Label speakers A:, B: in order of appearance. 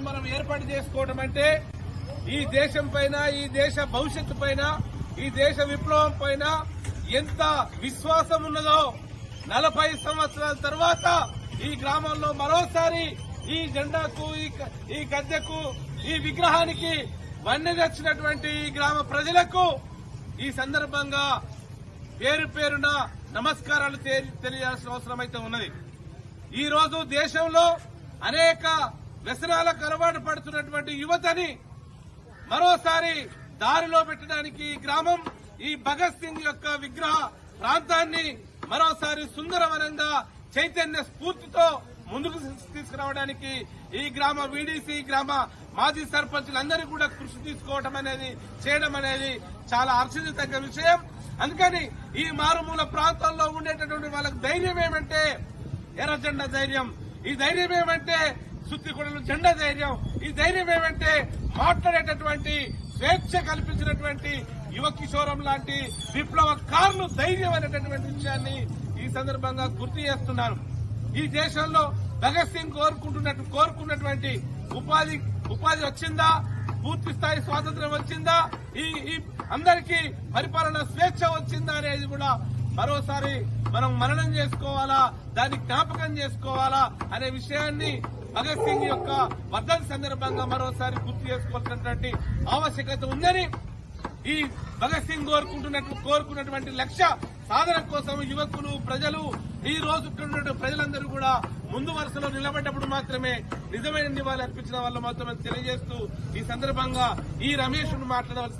A: మనం ఏర్పాటు చేసుకోవడం అంటే ఈ దేశం పైన ఈ దేశ భవిష్యత్తు పైన ఈ దేశ విప్లవం పైన ఎంత విశ్వాసం ఉన్నదో నలభై సంవత్సరాల తర్వాత ఈ గ్రామంలో మరోసారి ఈ జెండాకు ఈ ఈ గద్దెకు ఈ విగ్రహానికి వన్నె తెచ్చినటువంటి ఈ గ్రామ ప్రజలకు ఈ సందర్భంగా పేరు పేరున నమస్కారాలు తె- తెలియాల్సిన అవసరం అయితే ఉన్నది. ఈరోజు దేశంలో అనేక వ్యసనాలకు అలవాటు పడుతున్నటువంటి యువతని మరోసారి దారిలో పెట్టడానికి ఈ గ్రామం ఈ భగత్ సింగ్ యొక్క విగ్రహ ప్రాంతాన్ని మరోసారి సుందరవనంగా చైతన్య స్ఫూర్తితో ముందుకు తీసుకురావడానికి ఈ గ్రామ వీడీసీ గ్రామ మాజీ సర్పంచులందరూ కూడా కృషి తీసుకోవడం అనేది చేయడం అనేది చాలా హర్షించదగ్గ విషయం. అందుకని ఈ మారుమూల ప్రాంతాల్లో ఉండేటటువంటి వాళ్ళకి ధైర్యం ఏమంటే ఎర్రజెండ ధైర్యం. ఈ ధైర్యం ఏమంటే సుత్తికొడలు జెండా ధైర్యం. ఈ ధైర్యం ఏమంటే మాట్లాడేటటువంటి స్వేచ్ఛ కల్పించినటువంటి యువ కిషోరం లాంటి విప్లవకారులు ధైర్యం అనేటటువంటి విషయాన్ని ఈ సందర్భంగా గుర్తు చేస్తున్నాను ఈ దేశంలో భగత్ సింగ్ కోరుకుంటున్నట్టు కోరుకున్నటువంటి ఉపాధి ఉపాధి వచ్చిందా? పూర్తి స్థాయి స్వాతంత్ర్యం వచ్చిందా? ఈ ఈ అందరికీ పరిపాలన స్వేచ్ఛ వచ్చిందా అనేది కూడా మరోసారి మనం మననం చేసుకోవాలా? దాన్ని జ్ఞాపకం చేసుకోవాలా? అనే విషయాన్ని భగత్ సింగ్ యొక్క వర్ధన్ సందర్భంగా మరోసారి గుర్తు చేసుకోవాల్సినటువంటి ఆవశ్యకత ఉందని ఈ భగత్ సింగ్ కోరుకుంటున్నట్టు కోరుకున్నటువంటి లక్ష్య సాధన కోసం యువకులు ప్రజలు ఈ రోజు ప్రజలందరూ కూడా ముందు వరుసలో నిలబడ్డప్పుడు మాత్రమే నిజమైన నివాళి అర్పించిన వాళ్ళు మాత్రమే తెలియజేస్తూ ఈ సందర్భంగా ఈ రమేష్ మాట్లాడవలసి